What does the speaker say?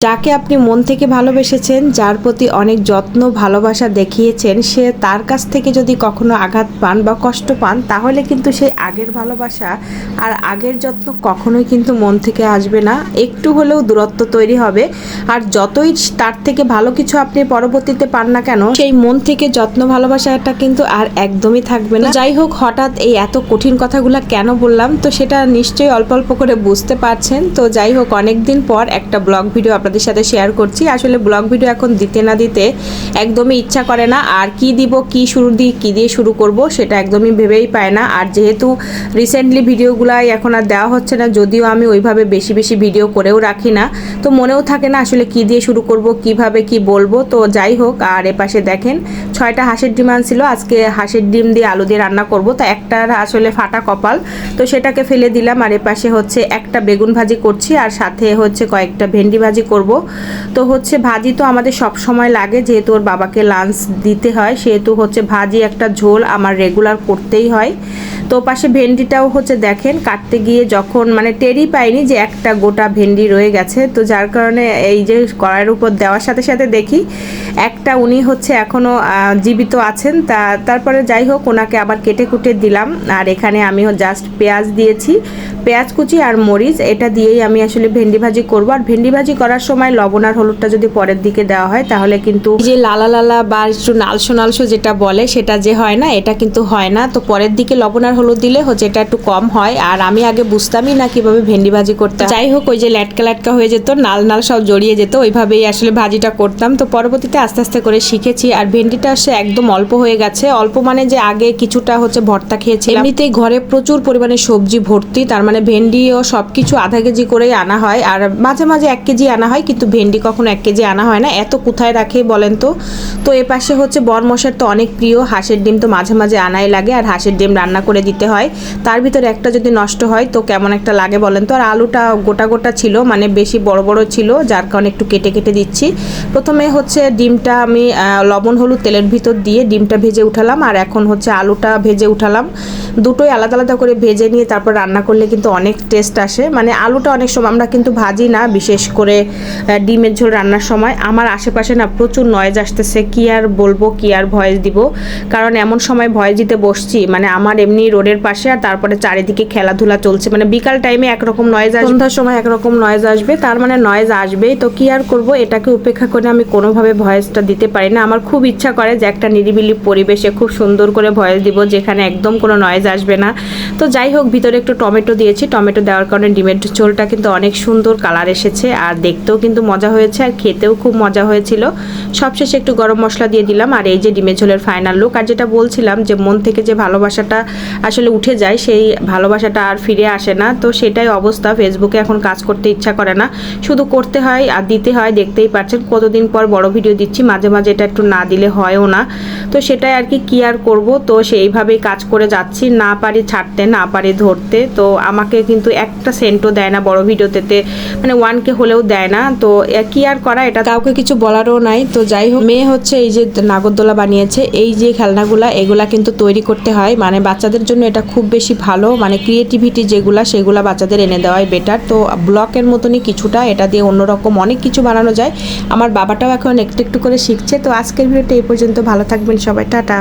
যাকে আপনি মন থেকে ভালোবেসেছেন, যার প্রতি অনেক যত্ন, ভালোবাসা দেখিয়েছেন, সে তার কাছ থেকে যদি কখনো আঘাত পান বা কষ্ট পান, তাহলে কিন্তু সেই আগের ভালোবাসা আর আগের যত্ন কখনোই কিন্তু মন থেকে আসবে না। একটু হলেও দূরত্ব তৈরি হবে। আর যতই তার থেকে ভালো কিছু আপনি পরবর্তীতে পান না কেন, সেই মন থেকে যত্ন, ভালোবাসাটা কিন্তু আর একদমই থাকবে না। যাই হোক, হঠাৎ এই এত কঠিন কথাগুলো কেন বললাম? তো সেটা নিশ্চয়ই অল্প অল্প করে বুঝতে পারছেন। তো যাই হোক অনেক দিন পর একটা ব্লগ ভিডিও আপনাদের সাথে শেয়ার করছি। আসলে ব্লগ ভিডিও এখন দিতে না দিতে একদমই ইচ্ছা করে না। আর কি দিব, কি শুরু দিই কি দিয়ে শুরু করব, সেটা একদমই ভেবেই পায় না। আর যেহেতু রিসেন্টলি ভিডিওগুলাই এখন আর দেওয়া হচ্ছে না, যদিও আমি ওইভাবে বেশি বেশি ভিডিও করেও রাখি না। তো মনেও থাকে না, আসলে কি দিয়ে শুরু করব, কীভাবে কি বলব? তো যাই হোক, আর এপাশে দেখেন, ছয়টা হাঁসের ডিম আনছিল। আজকে হাঁসের ডিম দিয়ে আলু দিয়ে রান্না করব। তো একটার আসলে ফাটা কপাল। তো সেটাকে ফেলে দিলাম, আর এপাশে হচ্ছে একটা বেগুন ভাজি করছি, আর সাথে হচ্ছে কয়েকটা ভেন্ডি ভাজি করব। তো হচ্ছে ভাজি তো আমাদের সব সময় লাগে, যেহেতু ওর বাবাকে লাঞ্চ দিতে হয়, সেহেতু হচ্ছে ভাজি একটা ঝোল আমার রেগুলার করতেই হয়। তো পাশে ভেন্ডিটাও হচ্ছে দেখেন, কাটতে গিয়ে যখন মানে টেরি পাইনি যে একটা গোটা ভেন্ডি রয়ে গেছে। তো যার কারণে এই যে কড়াইয়ের উপর দেওয়ার সাথে সাথে দেখি একটা উনি হচ্ছে এখনও জীবিত আছেন, তা তারপরে যাই হোক, ওনাকে আবার কেটে কুটে দিলাম। আর এখানে আমি জাস্ট পেঁয়াজ দিয়েছি। পেঁয়াজ কুচি আর মরিচ, এটা দিয়েই আমি আসলে ভেন্ডি ভাজি করব। আর ভেন্ডি ভাজি করার সময় লবণ আর হলুদটা যদি পরের দিকে দেওয়া হয়, তাহলে কিন্তু যে লালা লালা বা একটু নালসো নালসো যেটা বলে, সেটা যে হয় না, এটা কিন্তু হয় না। তো পরের দিকে লবণ আর হলুদ দিলে হচ্ছে এটা একটু কম হয়। আর আমি আগে বুঝতামই না কীভাবে ভেন্ডি ভাজি করতে যাই হোক, ওই যে ল্যাটকা ল্যাটকা হয়ে যেত, নাল নাল সব জড়িয়ে যেত, ওইভাবেই আসলে ভাজিটা করতাম। তো পরবর্তীতে আস্তে আস্তে করে শিখেছি আর ভেন্ডিটা সে একদম অল্প হয়ে গেছে। অল্প মানে যে আগে কিছুটা হচ্ছে ভর্তা খেয়েছি এমনিতেই ঘরে প্রচুর পরিমাণে সবজি ভর্তি, তার মানে ভেন্ডি ও সব কিছু আধা কেজি করেই আনা হয়। আর মাঝে মাঝে এক কেজি আনা হয়, কিন্তু ভেন্ডি কখনো এক কেজি আনা হয় না। এত কোথায় রাখে বলেন তো? তো এ পাশে হচ্ছে বরমশার তো অনেক প্রিয়, হাঁসের ডিম তো মাঝে মাঝে আনাই লাগে আর হাঁসের ডিম রান্না করে দিতে হয়। তার ভিতরে একটা যদি নষ্ট হয় তো কেমন একটা লাগে বলেন তো? আর আলুটা গোটা গোটা ছিল মানে বেশি বড় বড় ছিল, যার কারণে একটু কেটে কেটে দিচ্ছি। প্রথমে হচ্ছে ডিমটা আমি লবণ, হলুদ, তেলের ভিতর দিয়ে ডিমটা ভেজে উঠালাম আর এখন হচ্ছে আলুটা ভেজে উঠালাম। দুটোই আলাদা আলাদা করে ভেজে নিয়ে তারপর রান্না করলে কিন্তু অনেক টেস্ট আসে। মানে আলুটা অনেক সময় আমরা কিন্তু ভাজি না, বিশেষ করে ডিমের ঝোল রান্নার সময়। আমার আশেপাশে না প্রচুর নয়েজ আসতেছে, কি আর বলব, কি আর ভয়েস দিব? কারণ এমন সময় ভয়েস দিতে বসছি মানে আমার এমনি রোডের পাশে আর তারপরে চারিদিকে খেলাধুলা চলছে। মানে বিকাল টাইমে একরকম নয়েজ আসবে। সন্ধ্যার সময় একরকম নয়েজ আসবে, তার মানে নয়েজ আসবেই। তো কি আর করব, এটাকে উপেক্ষা করে আমি কোনোভাবে ভয়েসটা দিতে পারি না। আমার খুব ইচ্ছা করে যে একটা নিরিবিলি পরিবেশে খুব সুন্দর করে ভয়েস দিব, যেখানে একদম কোনো নয়েজ আসবে না। তো যাই হোক, ভিতরে একটু টমেটো দিয়েছি। টমেটো দেওয়ার কারণে ডিমের ঝোলটা কিন্তু অনেক সুন্দর কালার এসেছে আর দেখতেও কিন্তু মজা হয়েছে আর খেতেও খুব মজা হয়েছিল। সবশেষে একটু গরম মশলা দিয়ে দিলাম আর এই যে ডিমের ঝোলের ফাইনাল লুক আর যেটা বলছিলাম যে মন থেকে যে ভালোবাসাটা আসলে উঠে যায়, সেই ভালোবাসাটা আর ফিরে আসে না। তো সেটাই অবস্থা। ফেসবুকে এখন কাজ করতে ইচ্ছা করে না। শুধু করতে হয় আর দিতে হয়, দেখতেই পাচ্ছেন। কতদিন পর বড় ভিডিও দিচ্ছি, মাঝে মাঝে এটা একটু না দিলে হয়ও না। তো সেটাই আর কি কি আর করব? তো সেইভাবেই কাজ করে যাচ্ছি। না পারি ছাড়তে না পারে ধরতে। তো আমাকে কিন্তু একটা সেন্টও দেয় না বড় ভিডিওতে মানে ওয়ানকে হলেও দেয় না। তো কি আর করা? এটা কাউকে কিছু বলারও নাই। তো যাই হোক, মেয়ে হচ্ছে এই যে নাগরদোলা বানিয়েছে। এই যে খেলনাগুলা, এগুলা কিন্তু তৈরি করতে হয়। মানে বাচ্চাদের জন্য এটা খুব বেশি ভালো। মানে ক্রিয়েটিভিটি যেগুলা, সেগুলা বাচ্চাদের এনে দেওয়াই বেটার তো ব্লকের মতনই কিছুটা। এটা দিয়ে অন্যরকম অনেক কিছু বানানো যায়। আমার বাবাটাও এখন একটু একটু করে শিখছে। তো আজকের ভিডিওটা এই পর্যন্ত। ভালো থাকবেন সবাই। টাটা।